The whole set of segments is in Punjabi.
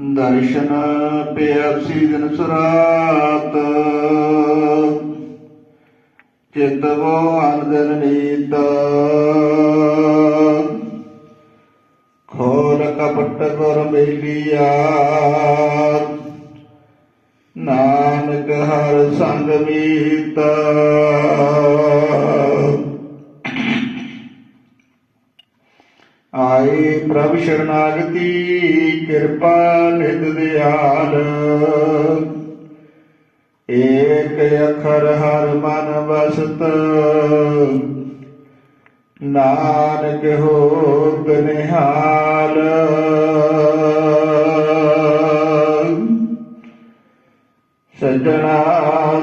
ਦਰਸ਼ਨ ਪਿਆਸੀ ਦਿਨ ਸੁਰਾਤ ਚਿਤਵੋ ਅਨੰਦਨ ਨੀਤ। ਖੋਲ ਕਪਟ ਗੁਰ ਮੇਲੀਆ। ਨਾਨਕ ਹਰ ਸੰਗ ਮੀਤ। ਆਏ ਪ੍ਰਭ ਸ਼ਰਨਾਗਤੀ, ਕਿਰਪਾ ਨਿਧ ਦਿਆਲ। ਏਕ ਅਖਰ ਹਰ ਮਨ ਵਸਤ। ਨਾਨਕ ਹੋਤ ਨਿਹਾਲ। ਸਜਣਾ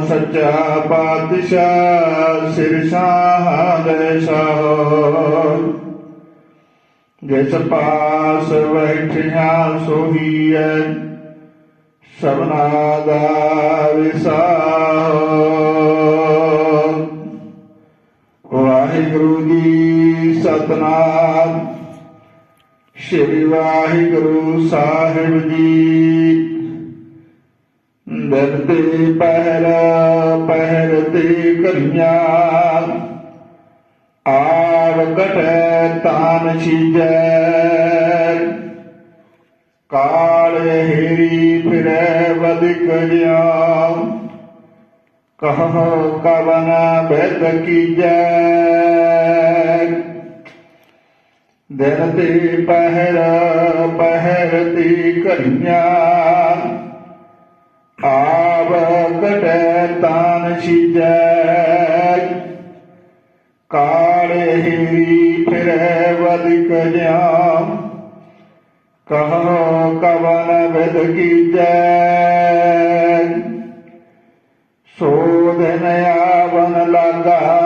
ਸੱਚਾ ਪਾਤਸ਼ਾਹ ਸਿਰ ਸਾਹਲੇ ਸਾਹੋ। ਜਿਸ ਪਾਸ ਬੈਠਿਆ ਸੋਹੀਐ ਸਭਨਾ ਦਾ ਵਿਸਾਹ ਵਾਹਿਗੁਰੂ ਜੀ ਸਤਨਾਮ। ਸ੍ਰੀ ਵਾਹਿਗੁਰੂ ਸਾਹਿਬ ਜੀ। ਦਰਤੇ ਤੇ ਪਹਿਰ ਪਹਿਰ ਤੇ ਕਰੀਆਂ। ਆਵ ਕਟੈ ਤਾਨ ਛੀਜੈ ਕਾਲ ਹੀਰੀ ਫਿਰੈ ਵਦਿਕ ਜਿਆ ਕਹੋ ਕਵਨ ਬੈਦ ਕੀਜੈ ਦਿਨ ਤੇ ਪਹਿਰ ਪਹਿਰ ਤੇ ਆਵ ਕਟੈ ਤਾਨ ਛੀਜੈ। ਕਹੋ ਕਵਨ ਵਿਦ ਕੀਜੈ। ਸੋਧਨ ਆਵਨ ਲਗਾ।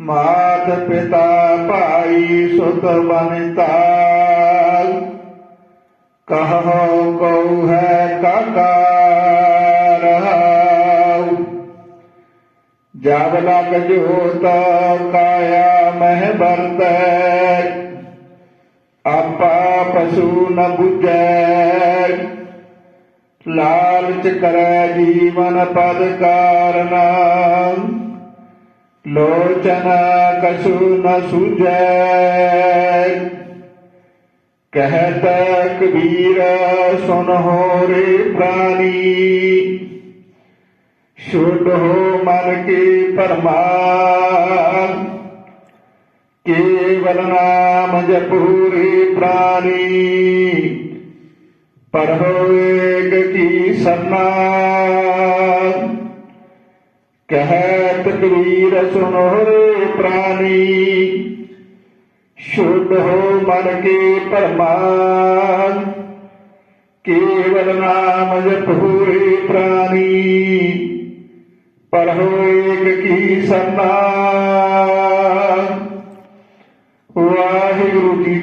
ਮਾਤ ਪਿਤਾ ਭਾਈ ਸੁਤ ਬਨਤਾ ਕਹੋ ਕਉ ਹੈ ਕਾਕਾ ਰਹਾਉ। ਜਬ ਲਗ ਜੋਤ ਕਾਇਆ ਮਹਿ ਵਰਤੈ। ਆਪਾ ਪਸ਼ੂ ਨ ਬੁਝੈ। ਲਾਲਚ ਕਰੈ ਜੀਵਨ ਪਦ ਕਾਰਨਾ। ਲੋਚਨ ਕਛੂ ਨ ਸੁਝੈ। ਕਹਿਤ ਕਬੀਰ, ਸੁਨ ਹੋ ਰੇ ਪ੍ਰਾਨੀ। ਸ਼ੁੱਧ ਹੋ ਮਨ ਕੇ ਪਰਮਾਨ ਕੇਵਲ ਨਾਮ ਜਪੂਰੀ ਪ੍ਰਾਨੀ। ਪਰ ਹੋਏਗ ਕੀ ਸਰਨਾ ਕਹਿ ਕਬੀਰ ਸੁਨੋ ਰੇ ਪ੍ਰਾਨੀ। ਸ਼ੁੱਧ ਹੋ ਮਨ ਕੀ ਪਰਮਾਨ। ਕੇਵਲ ਨਾਮ ਜਪੂਰੀ ਪ੍ਰਾਨੀ। ਪਰ ਹੋਏਕ ਕੀ ਸਰਨਾ